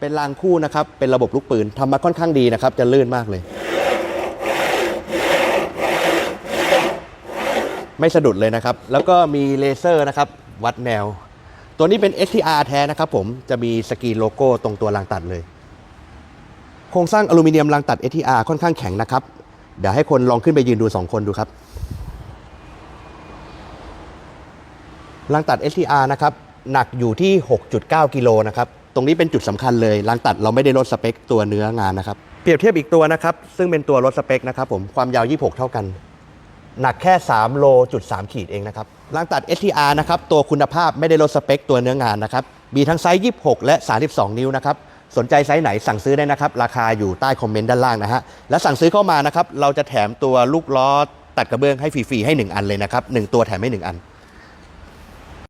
เป็นรางคู่นะครับ เป็นระบบลูกปืนทำมาค่อนข้างดีนะครับ จะลื่นมากเลย ไม่สะดุดเลยนะครับ แล้วก็มีเลเซอร์นะครับ วัดแนว ตัวนี้เป็น STR แท้นะครับผม จะมีสกรีนโลโก้ตรงตัวรางตัดเลย โครงสร้างอลูมิเนียมรางตัด STR ค่อนข้างแข็งนะครับ เดี๋ยวให้คนลองขึ้นไปยืนดู 2 คนดูครับ รางตัด STR นะครับ หนักอยู่ที่ 6.9 กิโลนะครับ ตรงนี้เป็นจุดสำคัญเลยรางตัดเราไม่ได้ลดสเปคตัวเนื้องานนะครับ เปรียบเทียบอีกตัวนะครับ ซึ่งเป็นตัวลดสเปคนะครับผมความยาว 26 เท่ากัน หนักแค่3โลจุด3ขีดเองนะครับรางตัด STR นะครับตัวคุณภาพไม่ได้ลดสเปคตัวเนื้องานนะครับมีทั้งไซส์ 26 และ 32 นิ้วนะครับสนใจไซส์ไหนสั่งซื้อได้นะครับ ราคาอยู่ใต้คอมเมนต์ด้านล่างนะฮะและสั่งซื้อเข้ามานะครับเราจะแถมตัวลูกล้อตัดกระเบื้องให้ฟรีๆให้ 1 อันเลยนะครับ1ตัวแถมให้ 1 อัน